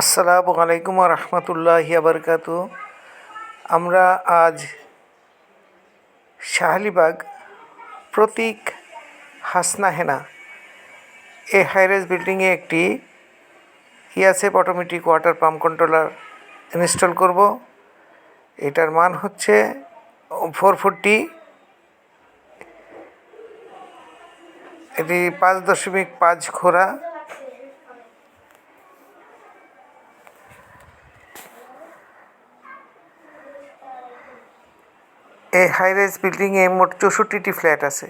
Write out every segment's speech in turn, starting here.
আসসালামু আলাইকুম রহমতুল্লাহ বরকাত। আমরা আজ শাহালিবাগ প্রতীক হাসনা হেনা এই হাইরেজ বিল্ডিংয়ে একটি ইয়াসেপ automatic water pump controller install করব। এটার মান হচ্ছে ফোর ফোরটি এটি পাঁচ দশমিক পাঁচ খোরা এই হাই রাইজ বিল্ডিং এ মোট চৌষট্টিটি ফ্ল্যাট আছে।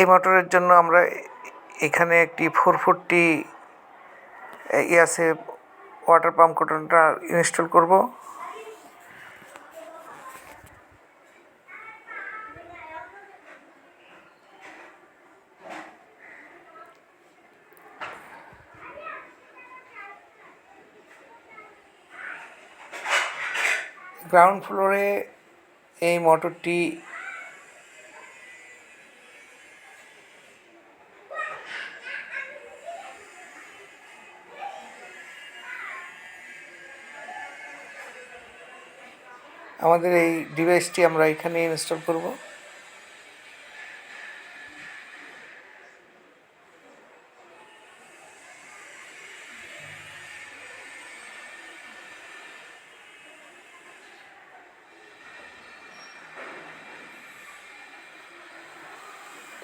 এই মোটরের জন্য আমরা এখানে একটি ফোর ফোরটি ইয়াসে ওয়াটার পাম্প কোটনটা ইনস্টল করব। গ্রাউন্ড ফ্লোরে এই মোটরটি আমাদের এই ডিভাইসটি আমরা এখানে ইনস্টল করব।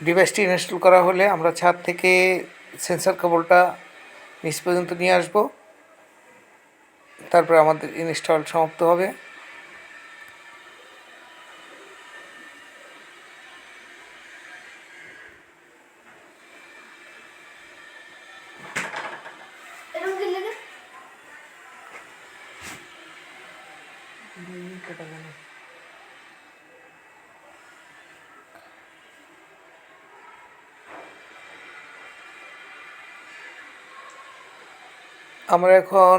ডিভাইসটি ইনস্টল করা হলে আমরা ছাদ থেকে সেন্সার কেবলটা নিচ পর্যন্ত নিয়ে আসব। তারপরে আমাদের ইনস্টল সমাপ্ত হবে। আমরা এখন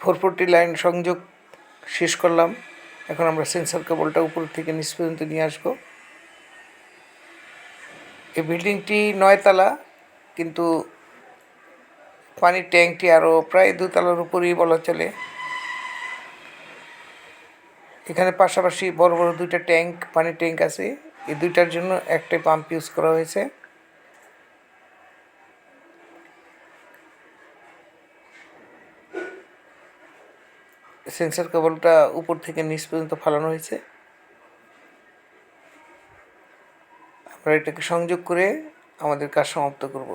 ফোর ফোরটি লাইন সংযোগ শেষ করলাম। এখন আমরা সেন্সার কেবলটা উপর থেকে নিচ পর্যন্ত নিয়ে আসব। এই বিল্ডিংটি নয়তলা, কিন্তু পানির ট্যাঙ্কটি আরও প্রায় দুতলার উপরেই বলা চলে। এখানে পাশাপাশি বড় বড় দুইটা ট্যাঙ্ক পানির ট্যাঙ্ক আছে। এই দুইটার জন্য একটাই পাম্প ইউজ করা হয়েছে। সেন্সার কেবলটা উপর থেকে নিচ পর্যন্ত ফালানো হয়েছে। আমরা এটাকে সংযোগ করে আমাদের কাজ সমাপ্ত করব।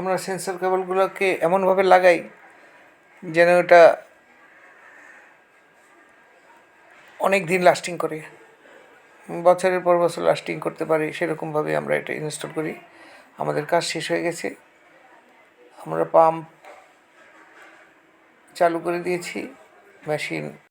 আমরা সেন্সর কেবলগুলোকে এমনভাবে লাগাই যেন ওটা অনেক দিন লাস্টিং করে। বছরের পর বছর লাস্টিং করতে পারে, সেরকমভাবে আমরা এটা ইনস্টল করি। আমাদের কাজ শেষ হয়ে গেছে। আমরা পাম্প চালু করে দিয়েছি মেশিন